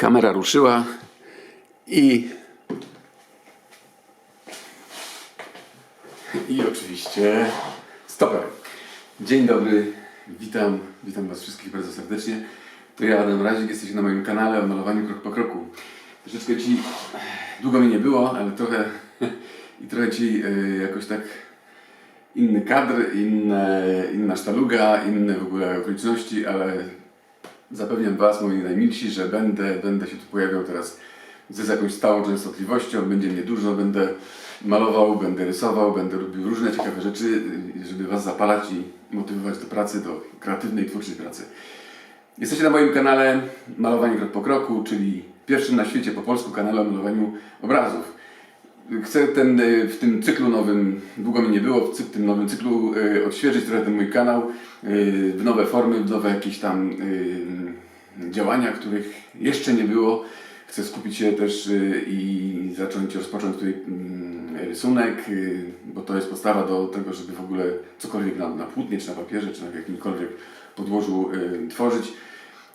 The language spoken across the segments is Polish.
Kamera ruszyła i. I oczywiście stoper. Dzień dobry, witam, witam Was wszystkich bardzo serdecznie. To ja, Adam Razik, jesteście na moim kanale o malowaniu krok po kroku. Troszeczkę Ci długo mi nie było, ale trochę i trochę Ci y, jakoś tak inny kadr, inne, inna sztaluga, inne w ogóle okoliczności, ale Zapewniam Was, moi najmilsi, że będę, będę się tu pojawiał teraz z jakąś stałą częstotliwością, będzie mnie dużo, będę malował, będę rysował, będę robił różne ciekawe rzeczy, żeby Was zapalać i motywować do pracy, do kreatywnej, twórczej pracy. Jesteście na moim kanale Malowanie Krok po Kroku, czyli pierwszym na świecie po polsku kanale o malowaniu obrazów. Chcę ten, y, w tym cyklu nowym, długo mi nie było, w tym nowym cyklu y, odświeżyć trochę ten mój kanał y, w nowe formy, w nowe jakieś tam działania, których jeszcze nie było. Chcę skupić się też y, i zacząć rozpocząć tutaj mm, rysunek, y, bo to jest podstawa do tego, żeby w ogóle cokolwiek na, na płótnie, czy na papierze, czy na jakimkolwiek podłożu y, tworzyć.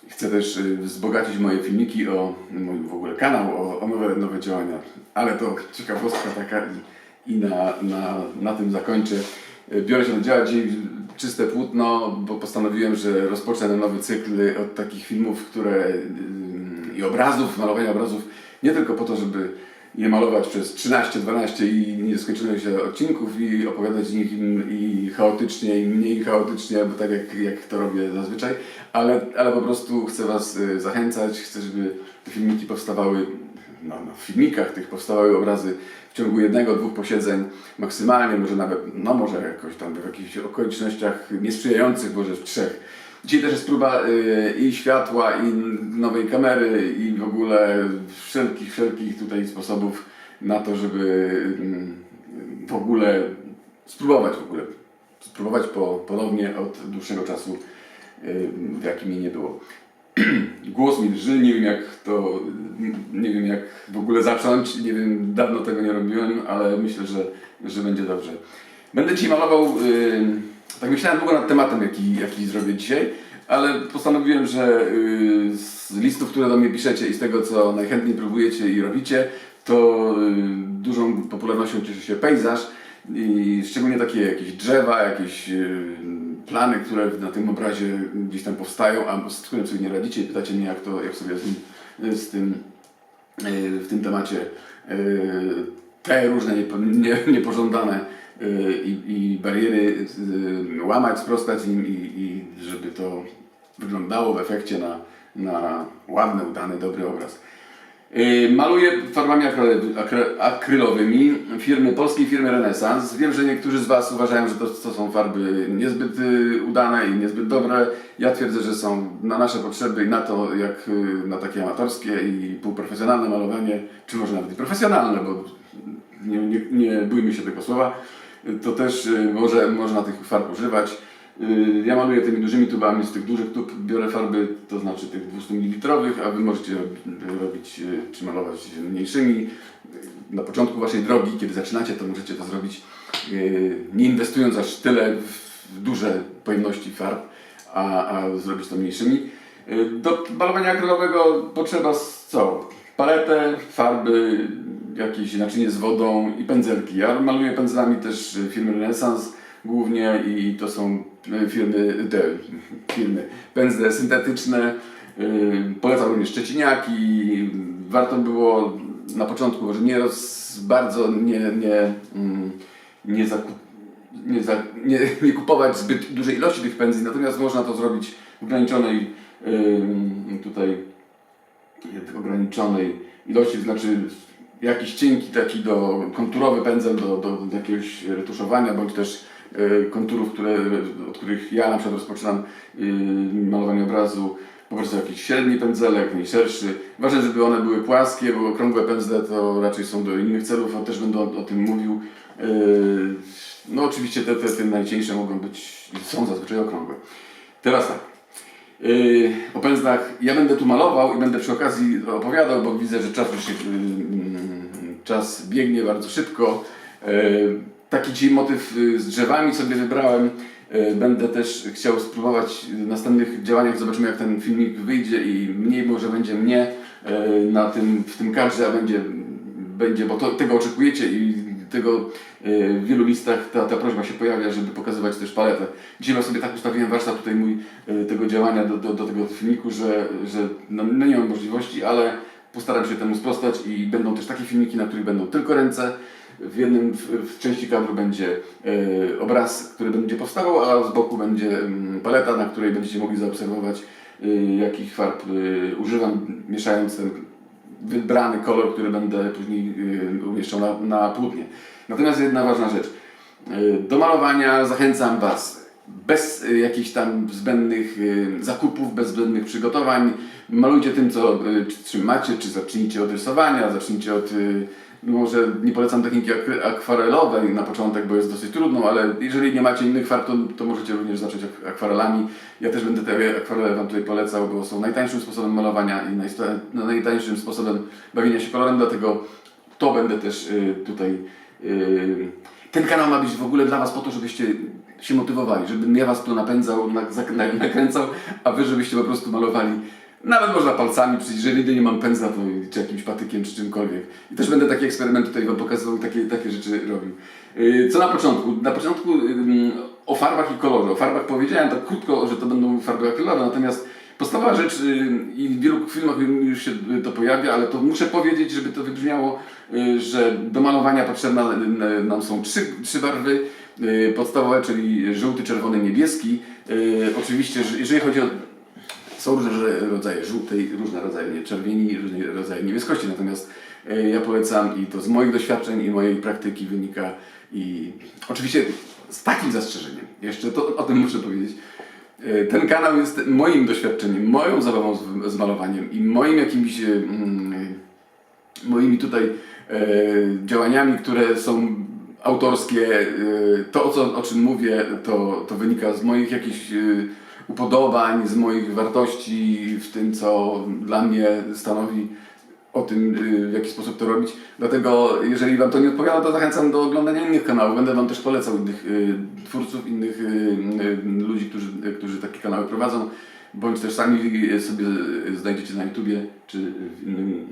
Chcę też wzbogacić moje filmiki o mój w ogóle kanał, o, o nowe, nowe działania. Ale to ciekawostka taka i, i na, na, na tym zakończę. Y, Biorę się do działać dzień czyste płótno, bo postanowiłem, że rozpocznę nowy cykl od takich filmów, które y, i obrazów, malowania obrazów, nie tylko po to, żeby je malować przez 13, 12 i nieskończoność odcinków i opowiadać z nich i chaotycznie, i mniej chaotycznie, bo tak jak, jak to robię zazwyczaj, ale, ale po prostu chcę Was zachęcać, chcę, żeby te filmiki powstawały, no, no, filmikach tych powstawały obrazy w ciągu jednego, dwóch posiedzeń maksymalnie, może nawet, no może jakoś tam w jakichś okolicznościach niesprzyjających, może w trzech. Dzisiaj też jest próba y, i światła, i nowej kamery, i w ogóle wszelkich, wszelkich tutaj sposobów na to, żeby mm, w ogóle spróbować w ogóle, spróbować po, ponownie od dłuższego czasu, y, w jakim mi nie było. Głos mi drży, nie wiem jak to, nie wiem jak w ogóle zacząć, nie wiem, dawno tego nie robiłem, ale myślę, że, że będzie dobrze. Będę Ci malował, yy, tak myślałem długo nad tematem, jaki, jaki zrobię dzisiaj, ale postanowiłem, że yy, z listów, które do mnie piszecie i z tego, co najchętniej próbujecie i robicie, to yy, dużą popularnością cieszy się pejzaż i szczególnie takie jakieś drzewa, jakieś yy, plany, które na tym obrazie gdzieś tam powstają, a z którym sobie nie radzicie i pytacie mnie, jak, to, jak sobie z tym, z tym yy, w tym temacie yy, te różne nie, niepożądane yy, i, i bariery łamać, sprostać im i, i żeby to wyglądało w efekcie na, na ładny, udany, dobry obraz. Yy, Maluję farbami akry, akry, akrylowymi firmy, polskiej firmy Renesans. Wiem, że niektórzy z Was uważają, że to, to są farby niezbyt y, udane i niezbyt dobre. Ja twierdzę, że są na nasze potrzeby i na to, jak y, na takie amatorskie i półprofesjonalne malowanie, czy może nawet i profesjonalne, bo nie, nie, nie bójmy się tego słowa, y, to też y, może, można tych farb używać. Y, Ja maluję tymi dużymi tubami, z tych dużych tub biorę farby, to znaczy tych 200 ml, a Wy możecie rob- robić y, czy malować mniejszymi. Na początku Waszej drogi, kiedy zaczynacie, to możecie to zrobić y, nie inwestując aż tyle w duże pojemności farb, a, a zrobić to mniejszymi. Y, Do malowania akrylowego potrzeba co? Paletę, farby, jakieś naczynie z wodą i pędzelki. Ja maluję pędzlami też y, firmy Renaissance głównie i to są y, firmy, te firmy pędzle syntetyczne. Y, Polecam również szczeciniaki. Warto było na początku może nie roz, bardzo nie, nie, mm, nie, zakup, nie, za, nie, nie kupować zbyt dużej ilości tych pędzli, natomiast można to zrobić w ograniczonej y, tutaj ograniczonej ilości, to znaczy jakiś cienki taki do konturowy pędzel do, do, do jakiegoś retuszowania, bądź też konturów, które, od których ja na przykład rozpoczynam y, malowanie obrazu, po prostu jakiś średni pędzelek, mniej szerszy. Ważne, żeby one były płaskie, bo okrągłe pędzle to raczej są do innych celów, a też będę o, o tym mówił. Y, No oczywiście te, te, te najcieńsze mogą być, są zazwyczaj okrągłe. Teraz tak. O pędzlach. Ja będę tu malował i będę przy okazji opowiadał, bo widzę, że czas czas biegnie bardzo szybko. Taki dzisiaj motyw yy, z drzewami sobie wybrałem. E, Będę też chciał spróbować w następnych działaniach, zobaczymy jak ten filmik wyjdzie i mniej może będzie mnie e, na tym, w tym kadrze, a będzie, będzie bo to, tego oczekujecie i tego w wielu listach ta, ta prośba się pojawia, żeby pokazywać też paletę. Dzisiaj sobie tak ustawiłem warsztat tutaj mój tego działania do, do, do tego filmiku, że, że no, no nie mam możliwości, ale postaram się temu sprostać i będą też takie filmiki, na których będą tylko ręce. W jednym, w, w części kadru będzie e, obraz, który będzie powstawał, a z boku będzie mm, paleta, na której będziecie mogli zaobserwować, e, jakich farb e, używam, mieszając ten wybrany kolor, który będę później e, umieszczał na, na płótnie. Natomiast jedna ważna rzecz. E, Do malowania zachęcam Was bez jakichś tam zbędnych zakupów, bez zbędnych przygotowań. Malujcie tym, co, e, czy- zacznijcie od rysowania, zacznijcie od. No Może nie polecam techniki ak- akwarelowej na początek, bo jest dosyć trudną, ale jeżeli nie macie innych farb, to, to możecie również zacząć ak- akwarelami. Ja też będę te akwarele Wam tutaj polecał, bo są najtańszym sposobem malowania i no, najtańszym sposobem bawienia się kolorem, dlatego to będę też y, tutaj. y, ten kanał ma być w ogóle dla Was po to, żebyście się motywowali, żebym ja Was tu napędzał, nakręcał, a Wy żebyście po prostu malowali. Nawet można palcami, przecież jeżeli nie mam pędzla, to czy jakimś patykiem, czy czymkolwiek. I też będę taki eksperyment tutaj Wam pokazywał, takie, takie rzeczy robił. Y, Co na początku? Na początku ym, o farbach i kolorze. O farbach powiedziałem tak krótko, że to będą farby akrylowe, natomiast podstawowa rzecz y, i w wielu filmach już się to pojawia, ale to muszę powiedzieć, żeby to wybrzmiało, że do malowania potrzebne nam są trzy, trzy barwy podstawowe, czyli żółty, czerwony, niebieski. Oczywiście, że jeżeli chodzi o są różne rodzaje żółtej, różne rodzaje czerwieni, różne rodzaje niebieskości, natomiast e, ja polecam i to z moich doświadczeń i mojej praktyki wynika. I oczywiście z takim zastrzeżeniem, jeszcze to, o tym muszę powiedzieć, e, ten kanał jest moim doświadczeniem, moją zabawą z, z malowaniem i moim jakimś e, mm, moimi tutaj działaniami, które są autorskie, to o, co, o czym mówię, to, to wynika z moich jakichś upodobań, z moich wartości w tym, co dla mnie stanowi o tym, e, w jaki sposób to robić. Dlatego, jeżeli Wam to nie odpowiada, to zachęcam do oglądania innych kanałów. Będę Wam też polecał innych e, twórców, innych e, ludzi, którzy, którzy takie kanały prowadzą bądź też sami sobie znajdziecie na YouTubie czy w, innym,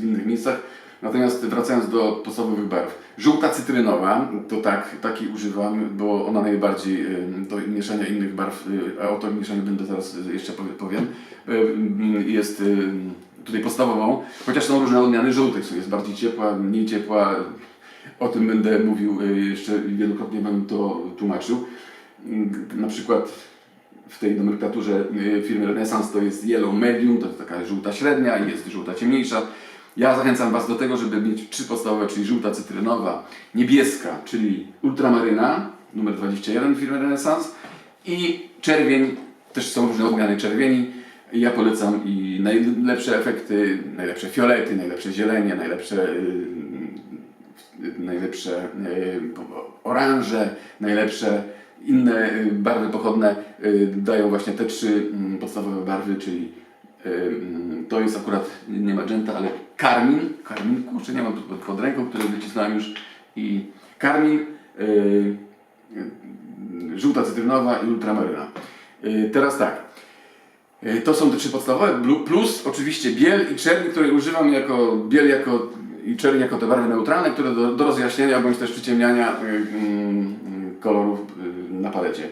w innych miejscach. Natomiast wracając do podstawowych barw. Żółta cytrynowa, to tak, takiej używam, bo ona najbardziej do mieszania innych barw, a o to mieszaniu będę zaraz y, jeszcze powie- powiem, y, jest tutaj podstawową, chociaż są różne odmiany żółtej, są jest bardziej ciepła, mniej ciepła, o tym będę mówił y, jeszcze wielokrotnie będę to tłumaczył. Na przykład w tej nomenklaturze y, firmy Renaissance to jest Yellow Medium, to jest taka żółta średnia i jest żółta ciemniejsza. Ja zachęcam Was do tego, żeby mieć trzy podstawowe, czyli żółta cytrynowa, niebieska, czyli ultramaryna, numer 21 firmy Renaissance i czerwień, też są różne odmiany czerwieni. Ja polecam i najlepsze efekty, najlepsze fiolety, najlepsze zielenie, najlepsze y, najlepsze y, oranże, najlepsze inne y, barwy pochodne y, dają właśnie te trzy mm, podstawowe barwy, czyli y, mm, to jest akurat nie magenta, ale karmin, karmin, kurczę, nie mam tu pod, ręką, który wycisnąłem już? I karmin, żółta cytrynowa i ultramaryna. Teraz tak, to są te trzy podstawowe, plus oczywiście biel i czerń, które używam jako biel jako i czerń jako te barwy neutralne, które do, do rozjaśnienia bądź też przyciemniania mm, kolorów na palecie.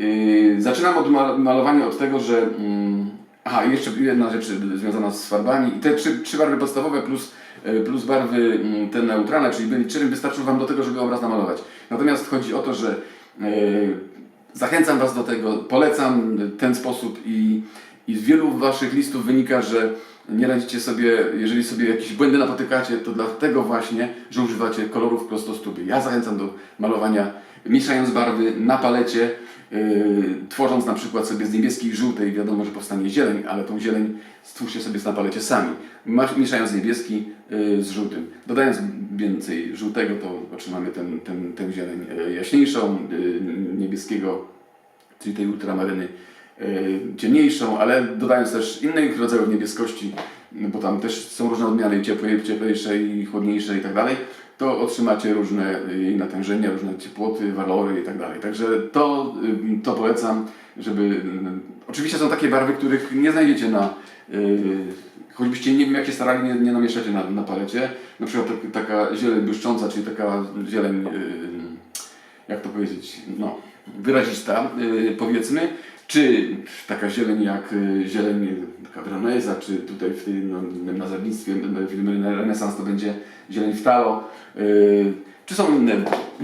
Y, Zaczynam od ma- malowania od tego, że. mm, Aha, jeszcze jedna rzecz związana z farbami. I te trzy, trzy barwy podstawowe plus, y, plus barwy mm, te neutralne, czyli byli czerń, wystarczą Wam do tego, żeby obraz namalować. Natomiast chodzi o to, że y, zachęcam Was do tego, polecam ten sposób i, i z wielu Waszych listów wynika, że nie radzicie sobie, jeżeli sobie jakieś błędy napotykacie, to dlatego właśnie, że używacie kolorów prostostupy. Ja zachęcam do malowania, mieszając barwy na palecie, yy, tworząc na przykład sobie z niebieskiej i żółtej, wiadomo, że powstanie zieleń, ale tą zieleń stwórzcie sobie na palecie sami, mieszając niebieski yy, z żółtym. Dodając więcej żółtego, to otrzymamy ten, ten, tę zieleń yy, jaśniejszą, niebieskiego, czyli tej ultramaryny ciemniejszą, ale dodając też innych rodzajów niebieskości, no bo tam też są różne odmiany, ciepłej, cieplejsze i chłodniejsze i tak dalej, to otrzymacie różne y, natężenia, różne ciepłoty, walory i tak dalej. Także to, y, to polecam, żeby... y, Oczywiście są takie barwy, których nie znajdziecie na... Choćbyście nie wiem jak się starali, nie, nie namieszacie na, na palecie. Na przykład tak, taka zieleń błyszcząca, czyli taka zieleń, jak to powiedzieć, no, wyrazista, powiedzmy, czy taka zieleń jak y, zieleń y, taka Veronesa, czy tutaj w tym no, nazewnictwie y, firmy Renesans to będzie zieleńFtalo, y, czy są inne,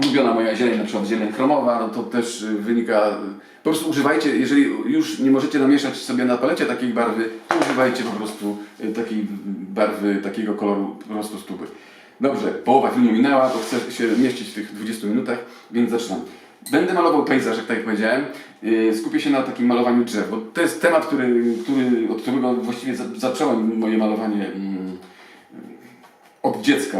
ulubiona moja zieleń, na przykład zieleń chromowa, no to też y, wynika, y, po prostu używajcie, jeżeli już nie możecie namieszać sobie na palecie takiej barwy, to używajcie po prostu y, takiej barwy, takiego koloru po prostu tuby. Dobrze, połowa filmu minęła, to chcę się mieścić w tych 20 minutach, więc zaczynam. Będę malował pejzaż, jak tak jak powiedziałem. Yy, Skupię się na takim malowaniu drzew, bo to jest temat, który, który, od którego właściwie za- zacząłem moje malowanie mm, od dziecka.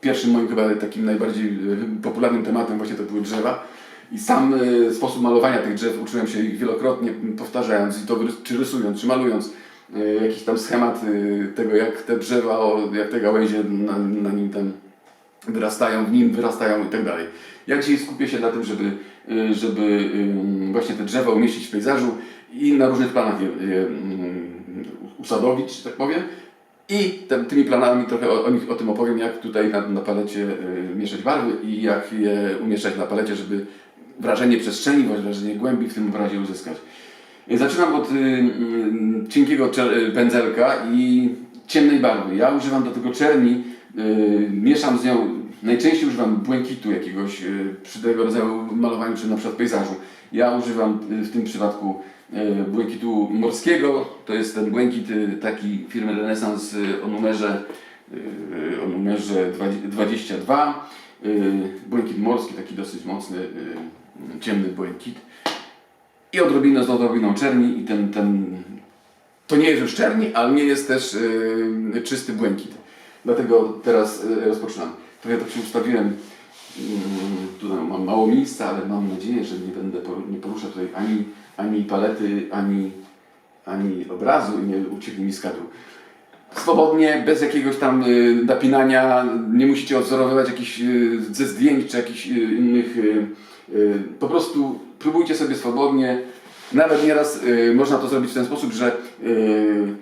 Pierwszym moim chyba takim najbardziej y, popularnym tematem właśnie to były drzewa. I sam y, sposób malowania tych drzew uczyłem się ich wielokrotnie, powtarzając, i to czy rysując, czy malując y, jakiś tam schemat y, tego, jak te drzewa, jak te gałęzie na, na nim tam wyrastają, w nim wyrastają i tak dalej. Ja dzisiaj skupię się na tym, żeby, y, żeby y, właśnie te drzewa umieścić w pejzażu i na różnych planach je, je mm, usadowić, że tak powiem. I te, tymi planami trochę o, o, nich, o tym opowiem, jak tutaj na, na palecie y, mieszać barwy i jak je umieszczać na palecie, żeby wrażenie przestrzeni, wrażenie głębi w tym obrazie uzyskać. Zaczynam od y, y, cienkiego pędzelka i ciemnej barwy. Ja używam do tego czerni, mieszam z nią, najczęściej używam błękitu jakiegoś y, przy tego rodzaju malowaniu, czy na przykład pejzażu. Ja używam y, w tym przypadku y, błękitu morskiego, to jest ten błękit y, taki firmy Renesans y, o numerze, y, o numerze 20 22. Y, Błękit morski, taki dosyć mocny, y, ciemny błękit. I odrobinę z odrobiną czerni i ten, ten to nie jest już czerni, ale nie jest też czysty błękit. Dlatego teraz yy, rozpoczynam. Trochę tak się ustawiłem, yy, tutaj mam mało miejsca, ale mam nadzieję, że nie będę nie poruszę tutaj ani, ani palety, ani, ani obrazu i nie ucieknie mi z kadru. Swobodnie, bez jakiegoś tam y, napinania, nie musicie odzorowywać jakichś y, ze zdjęć czy jakichś y, innych. Y, y, po prostu próbujcie sobie swobodnie. Nawet nieraz y, można to zrobić w ten sposób, że y,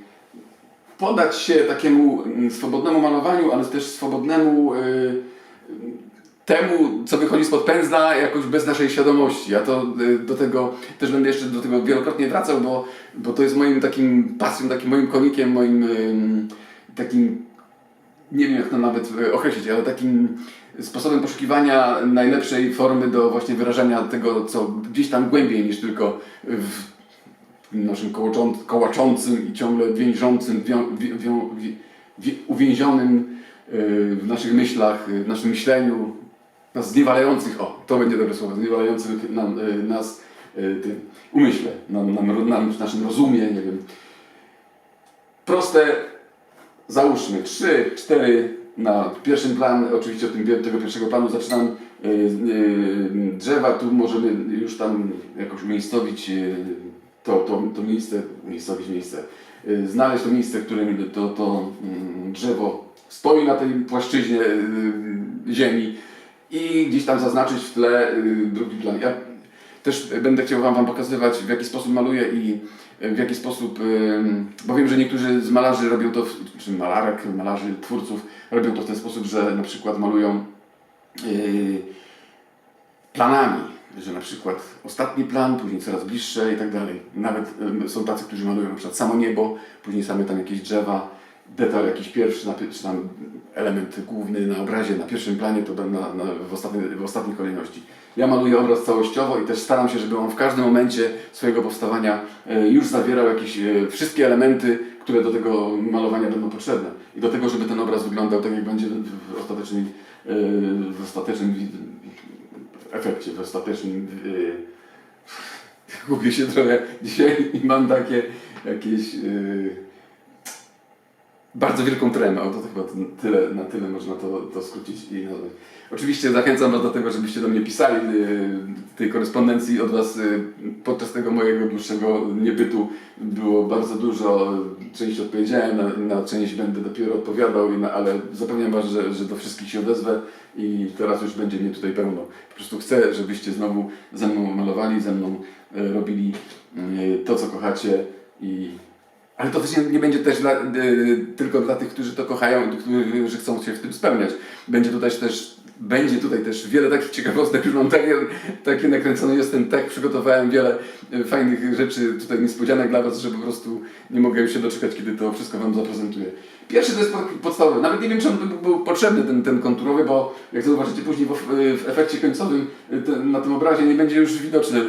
podać się takiemu mm, swobodnemu malowaniu, ale też swobodnemu y, temu, co wychodzi spod pędzla, jakoś bez naszej świadomości. Ja to y, do tego też będę jeszcze do tego wielokrotnie wracał, bo, bo to jest moim takim pasją, takim moim konikiem, moim ym, takim, nie wiem jak to nawet y, określić, ale takim sposobem poszukiwania najlepszej formy do właśnie wyrażania tego, co gdzieś tam głębiej niż tylko w naszym kołaczą- kołaczącym i ciągle więżącym, wią, wi, wią, wi, wi, uwięzionym y, w naszych myślach, y, w naszym myśleniu, nas zniewalających, o, to będzie dobre słowo, zniewalających nam, y, nas tym umyśle, nam, nam, nam, naszym rozumie, nie wiem. Proste, załóżmy, trzy, cztery na pierwszym plan, oczywiście od tym, tego pierwszego planu zaczynam drzewa, tu możemy już tam jakoś umiejscowić to, to, to miejsce, umiejscowić miejsce, y, znaleźć to miejsce, w którym to, to mm, drzewo stoi na tej płaszczyźnie y, ziemi i gdzieś tam zaznaczyć w tle y, drugi plan. Ja też będę chciał Wam, wam pokazywać, w jaki sposób maluję i w jaki sposób, bo wiem, że niektórzy z malarzy robią to, czy malarek, malarzy, twórców robią to w ten sposób, że na przykład malują planami, że na przykład ostatni plan, później coraz bliższe i tak dalej. Nawet są tacy, którzy malują na przykład samo niebo, później same tam jakieś drzewa, detal jakiś pierwszy, czy tam element główny na obrazie, na pierwszym planie, to na, na, w, ostatniej, w ostatniej kolejności. Ja maluję obraz całościowo i też staram się, żeby on w każdym momencie swojego powstawania e, już zawierał jakieś e, wszystkie elementy, które do tego malowania będą potrzebne. I do tego, żeby ten obraz wyglądał tak, jak będzie w, w ostatecznym, e, w ostatecznym wi- efekcie, w ostatecznym... e, Gubię się trochę dzisiaj i mam takie jakieś... e, bardzo wielką tremę. O, to chyba tyle, na tyle można to, to skrócić i nazwać. Oczywiście zachęcam Was do tego, żebyście do mnie pisali. y, Tej korespondencji od Was y, podczas tego mojego dłuższego niebytu było bardzo dużo. Część odpowiedziałem, na, na część będę dopiero odpowiadał, na, ale zapewniam Was, że, że do wszystkich się odezwę i teraz już będzie mnie tutaj pełno. Po prostu chcę, żebyście znowu ze mną malowali, ze mną y, robili to, co kochacie i ale to też nie, będzie też dla, y, tylko dla tych, którzy to kochają i którzy chcą się w tym spełniać. Będzie tutaj też, będzie tutaj też wiele takich ciekawostek, już mam takie, takie nakręcone, jestem tak, przygotowałem wiele y, fajnych rzeczy, tutaj niespodzianek dla Was, że po prostu nie mogę już się doczekać, kiedy to wszystko Wam zaprezentuję. Pierwszy to jest pod- podstawowy, nawet nie wiem, czy on by był potrzebny, ten, ten konturowy, bo jak zauważycie później w, w efekcie końcowym y, te, na tym obrazie nie będzie już widoczny,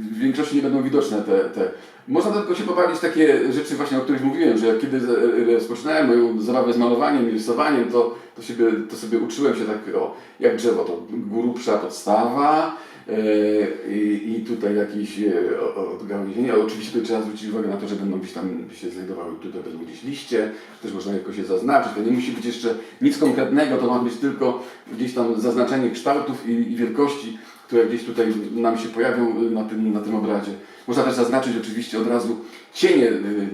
w większości nie będą widoczne te, te można tylko się pobawić takie rzeczy właśnie, o których mówiłem, że kiedy z- rozpoczynałem moją zabawę z malowaniem i rysowaniem, to, to, sobie, to sobie uczyłem się tak, o, jak drzewo, to grubsza podstawa e, i, i tutaj jakieś e, o- o- odgałęzienie, ale oczywiście tutaj trzeba zwrócić uwagę na to, że będą gdzieś tam się znajdowały, tutaj będą gdzieś liście, też można jakoś je zaznaczyć, to nie musi być jeszcze nic konkretnego, to ma być tylko gdzieś tam zaznaczenie kształtów i, i wielkości, które gdzieś tutaj nam się pojawią y, na tym, na tym obrazie. Można też zaznaczyć oczywiście od razu cienie, y,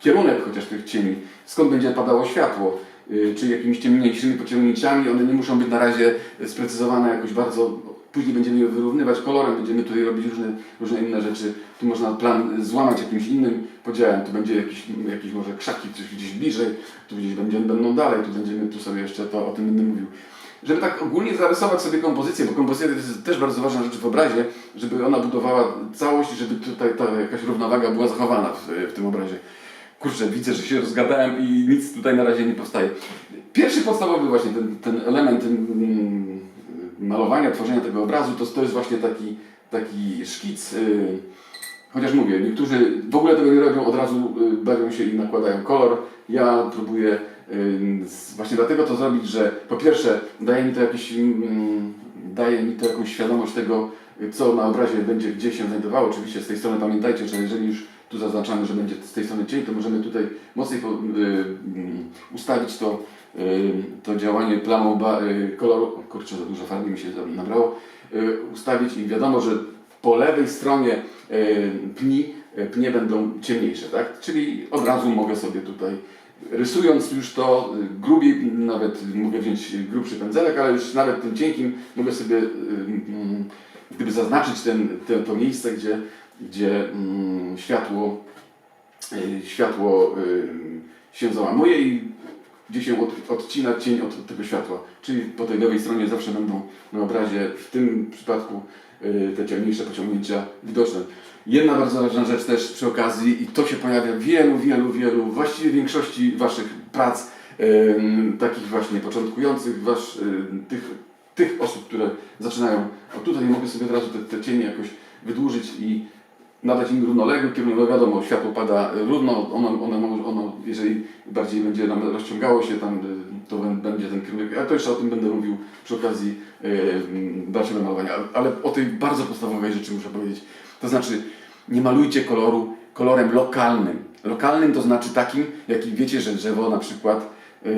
kierunek chociaż tych cieni, skąd będzie padało światło, y, czy jakimiś ciemniejszymi pociągnięciami. One nie muszą być na razie sprecyzowane jakoś bardzo. Później będziemy je wyrównywać kolorem, będziemy tutaj robić różne, różne inne rzeczy. Tu można plan złamać jakimś innym podziałem. Tu będzie jakiś, jakiś może krzaki gdzieś bliżej, tu gdzieś będą dalej, tu będziemy, tu sobie jeszcze to, o tym będę mówił żeby tak ogólnie zarysować sobie kompozycję, bo kompozycja to jest też bardzo ważna rzecz w obrazie, żeby ona budowała całość, i żeby tutaj ta jakaś równowaga była zachowana w, w tym obrazie. Kurczę, widzę, że się rozgadałem i nic tutaj na razie nie powstaje. Pierwszy podstawowy właśnie ten, ten element mm, malowania, tworzenia tego obrazu, to, to jest właśnie taki, taki szkic. y, Chociaż mówię, niektórzy w ogóle tego nie robią, od razu y, bawią się i nakładają kolor. Ja próbuję właśnie dlatego to zrobić, że po pierwsze daje mi to jakiś, mm, daje mi to jakąś świadomość tego, co na obrazie będzie gdzie się znajdowało. Oczywiście z tej strony pamiętajcie, że jeżeli już tu zaznaczamy, że będzie z tej strony cień, to możemy tutaj mocniej y, mm, ustawić to, y, to działanie plamą y, koloru. Kurczę, za dużo farby mi się nabrało. Ustawić i wiadomo, że po lewej stronie pni, pnie będą ciemniejsze, tak? Czyli od razu mogę sobie tutaj, rysując już to y, grubiej, nawet mogę wziąć grubszy pędzelek, ale już nawet tym cienkim mogę sobie y, mm, gdyby zaznaczyć ten, te, to miejsce, gdzie, gdzie mm, światło, y, światło się załamuje i gdzie się od, odcina cień od tego światła. Czyli po tej lewej stronie zawsze będą na obrazie, w tym przypadku te ciemniejsze pociągnięcia widoczne. Jedna bardzo ważna rzecz też przy okazji i to się pojawia w wielu, wielu, wielu, właściwie większości Waszych prac, takich właśnie początkujących, wasz, y, tych, tych osób, które zaczynają. O tutaj mogę sobie od razu te, te cienie jakoś wydłużyć i nadać im równoległy kierunek, no wiadomo, światło pada równo, ono, ono, ono, jeżeli bardziej będzie nam rozciągało się tam, y, to bę- będzie ten kierunek, a to jeszcze o tym będę mówił przy okazji y, dalszego malowania, ale o tej bardzo podstawowej rzeczy muszę powiedzieć, to znaczy nie malujcie koloru kolorem lokalnym. Lokalnym to znaczy takim, jaki wiecie, że drzewo na przykład, yy,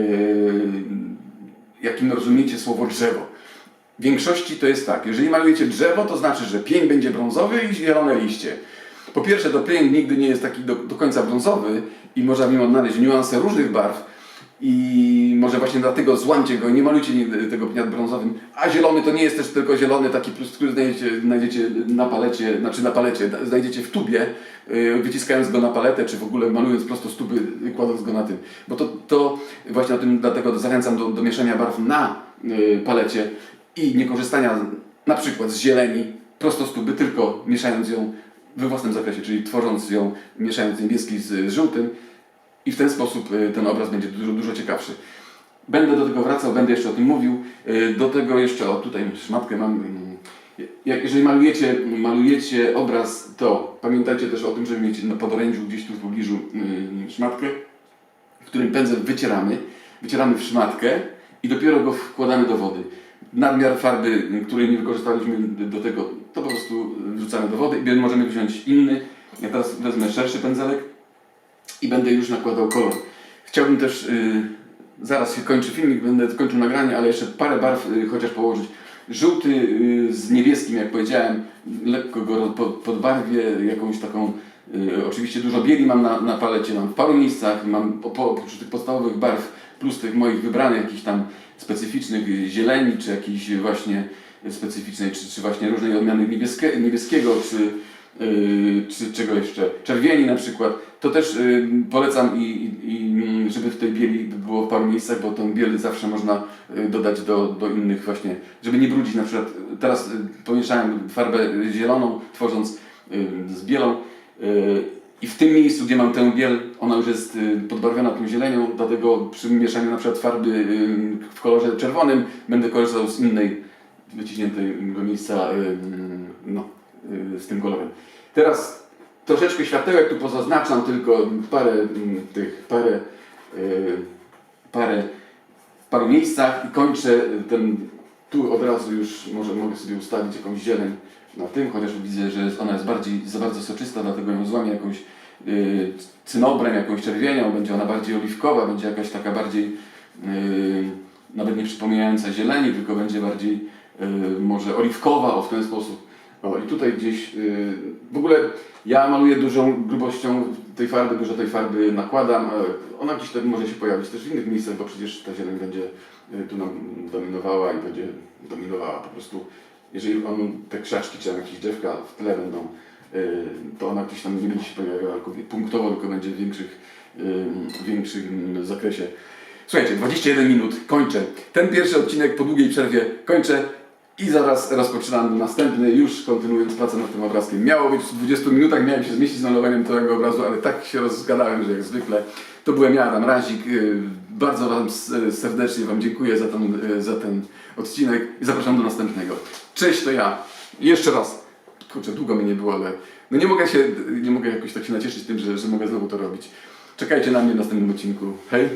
jakim rozumiecie słowo drzewo. W większości to jest tak, jeżeli malujecie drzewo, to znaczy, że pień będzie brązowy i zielone liście. Po pierwsze, to pień nigdy nie jest taki do, do końca brązowy i można w nim odnaleźć niuanse różnych barw i może właśnie dlatego złamcie go nie malujcie tego pnia brązowym. A zielony to nie jest też tylko zielony taki który znajdziecie, znajdziecie na palecie, znaczy na palecie, znajdziecie w tubie, yy, wyciskając go na paletę, czy w ogóle malując prosto z tuby, yy, kładąc go na tym. Bo to, to właśnie o tym dlatego zachęcam do, do mieszania barw na yy, palecie i nie korzystania na przykład z zieleni prosto z tuby, tylko mieszając ją we własnym zakresie, czyli tworząc ją, mieszając niebieski z, z żółtym i w ten sposób y, ten obraz będzie dużo, dużo ciekawszy. Będę do tego wracał, będę jeszcze o tym mówił. Y, Do tego jeszcze, o tutaj szmatkę mam. mm, Jak, jeżeli malujecie, malujecie obraz, to pamiętajcie też o tym, żeby mieć na podorędziu gdzieś tu w pobliżu y, szmatkę, w którym pędzel wycieramy. Wycieramy w szmatkę i dopiero go wkładamy do wody. Nadmiar farby, której nie wykorzystaliśmy do tego, to po prostu wrzucamy do wody i możemy wziąć inny. Ja teraz wezmę szerszy pędzelek i będę już nakładał kolor. Chciałbym też, y, zaraz się kończy filmik, będę kończył nagranie, ale jeszcze parę barw y, chociaż położyć. Żółty y, z niebieskim, jak powiedziałem, lekko go po- podbarwię, jakąś taką, oczywiście dużo bieli mam na, na palecie, mam w paru miejscach, mam po, oprócz tych podstawowych barw, plus tych moich wybranych jakichś tam specyficznych y, zieleni, czy jakiejś właśnie specyficznej, czy, czy właśnie różnej odmiany niebieskie, niebieskiego, czy, y, czy czego jeszcze, czerwieni na przykład, to też y, polecam i, i, i żeby w tej bieli było w paru miejscach, bo tą biel zawsze można y, dodać do, do innych właśnie, żeby nie brudzić. Na przykład, teraz y, pomieszałem farbę zieloną, tworząc y, z bielą y, i w tym miejscu, gdzie mam tę biel, ona już jest y, podbarwiona tą zielenią, dlatego przy mieszaniu na przykład farby y, w kolorze czerwonym będę korzystał z innej wyciśniętego miejsca y, no, z tym kolorem. Teraz troszeczkę światełek tu pozaznaczam, tylko parę mm, tych, parę, parę w paru miejscach i kończę ten, tu od razu już może mogę sobie ustawić jakąś zieleń na tym, chociaż widzę, że ona jest bardziej, za bardzo soczysta, dlatego ją złamię jakąś y, cynobrem, jakąś czerwienią, będzie ona bardziej oliwkowa, będzie jakaś taka bardziej y, nawet nie przypominająca zieleni, tylko będzie bardziej y, może oliwkowa, o w ten sposób. O i tutaj gdzieś, w ogóle ja maluję dużą grubością tej farby, dużo tej farby nakładam. Ona gdzieś tak może się pojawić też w innych miejscach, bo przecież ta zieleń będzie tu nam dominowała i będzie dominowała po prostu. Jeżeli on, te krzaczki czy jakieś drzewka w tle będą, y, to ona gdzieś tam nie będzie się pojawiała punktowo, tylko będzie w większych, y, w większym zakresie. Słuchajcie, 21 minut, kończę. Ten pierwszy odcinek po długiej przerwie kończę i zaraz rozpoczynam następny, już kontynuując pracę nad tym obrazkiem. Miało być w 20 minutach, miałem się zmieścić z malowaniem całego obrazu, ale tak się rozgadałem, że jak zwykle. To byłem ja, Adam Razik. Bardzo Wam serdecznie Wam dziękuję za ten, za ten odcinek i zapraszam do następnego. Cześć, to ja. Jeszcze raz. Kurczę, długo mnie nie było, ale no nie mogę się, nie mogę jakoś tak się nacieszyć tym, że, że mogę znowu to robić. Czekajcie na mnie w następnym odcinku. Hej!